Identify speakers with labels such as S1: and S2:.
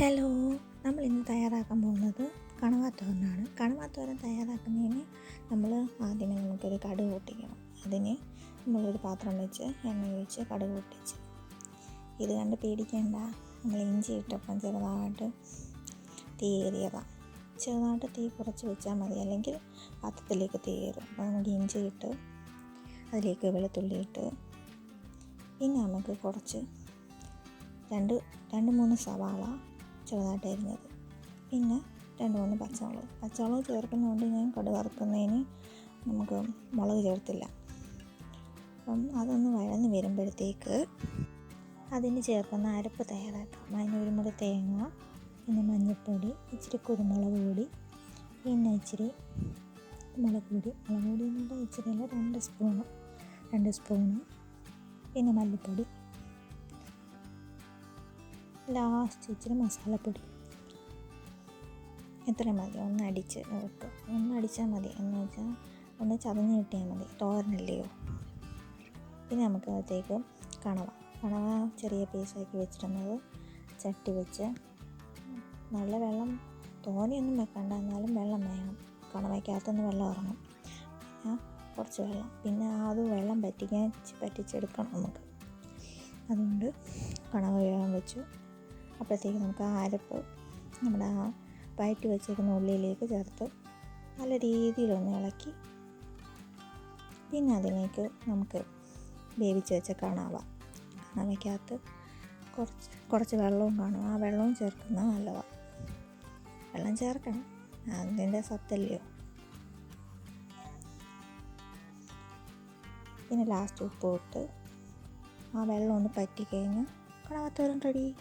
S1: Hello നമ്മൾ ഇന്ന് തയ്യാറാക്കാൻ പോകുന്നത് കണവാത്തോരനാണ്. കണവാത്തോരൻ തയ്യാറാക്കുന്നതിന് നമ്മൾ ആദ്യമേ നമുക്കൊരു കടുക് പൊട്ടിക്കണം. അതിന് നമ്മളൊരു പാത്രം വെച്ച് എണ്ണ ഒഴിച്ച് കടുക് പൊട്ടിച്ച്. ഇത് കണ്ട് പേടിക്കേണ്ട. നമ്മൾ ഇഞ്ചി ഇട്ടപ്പം ചെറുതായിട്ട് തീ ഏറിയതാണ് ചെറുതായിട്ട് തീ കുറച്ച് വെച്ചാൽ മതി. അല്ലെങ്കിൽ പാത്രത്തിലേക്ക് തീ ഏറും അപ്പോൾ നമുക്ക് ഇഞ്ചി ഇട്ട് അതിലേക്ക് വെളുത്തുള്ളി ഇട്ട് പിന്നെ നമുക്ക് കുറച്ച് രണ്ട് രണ്ട് മൂന്ന് സവാള ചെറുതായിട്ട് അരിഞ്ഞത് പിന്നെ രണ്ട് മൂന്ന് പച്ചമുളക്. പച്ചമുളക് ചേർക്കുന്നതുകൊണ്ട് ഞാൻ കട വറുക്കുന്നതിന് നമുക്ക് മുളക് ചേർത്തില്ല. അപ്പം അതൊന്ന് വഴന്ന് വരുമ്പോഴത്തേക്ക് അതിന് ചേർക്കുന്ന അരപ്പ് തയ്യാറാക്കാം. അതിന് ഒരു മുറി തേങ്ങ പിന്നെ മഞ്ഞൾപ്പൊടി ഇച്ചിരി കുരുമുളക് പൊടി പിന്നെ ഇച്ചിരി മുളക് പൊടി. മുളക് പൊടി എന്നുള്ള ഇച്ചിരി അല്ല രണ്ട് സ്പൂണ്. രണ്ട് സ്പൂണ്. പിന്നെ മല്ലിപ്പൊടി. ലാസ്റ്റ് ഇച്ചിരി മസാലപ്പൊടി. എത്ര മതി? ഒന്നടിച്ച് വെക്കുക ഒന്ന് അടിച്ചാൽ മതി. എന്ന് വെച്ചാൽ ഒന്ന് ചതഞ്ഞ് കിട്ടിയാൽ മതി. തോരനല്ലയോ? പിന്നെ നമുക്ക് അകത്തേക്ക് കണവ. കണവ ചെറിയ പീസാക്കി വെച്ചിരുന്നത് ചട്ടി വെച്ച്. നല്ല വെള്ളം തോനെയൊന്നും വെക്കണ്ട. എന്നാലും വെള്ളം വേണം. കണവയ്ക്കകത്തുനിന്ന് വെള്ളം ഇറങ്ങും. പിന്നെ കുറച്ച് വെള്ളം. പിന്നെ അത് വെള്ളം പറ്റിക്കാൻ പറ്റിച്ചെടുക്കണം നമുക്ക്. അതുകൊണ്ട് കണവ വേഗം വെച്ചു. അപ്പോഴത്തേക്ക് നമുക്ക് ആ അരപ്പ് നമ്മുടെ ആ വയറ്റി വെച്ചേക്കുന്ന ഉള്ളിയിലേക്ക് ചേർത്ത് നല്ല രീതിയിലൊന്ന് ഇളക്കി. പിന്നെ അതിലേക്ക് നമുക്ക് വേവിച്ച് വെച്ച കണാവ. കണവയ്ക്കകത്ത് കുറച്ച് കുറച്ച് വെള്ളവും കാണും. ആ വെള്ളവും ചേർക്കുന്നത് നല്ലതാണ് വെള്ളം ചേർക്കണം. അതിന്റെ സത്തല്ലയോ? പിന്നെ ലാസ്റ്റ് ഉപ്പ് ഇട്ട് ആ വെള്ളം ഒന്ന് പറ്റിക്കഴിഞ്ഞ് കണവത്തോരം റെഡി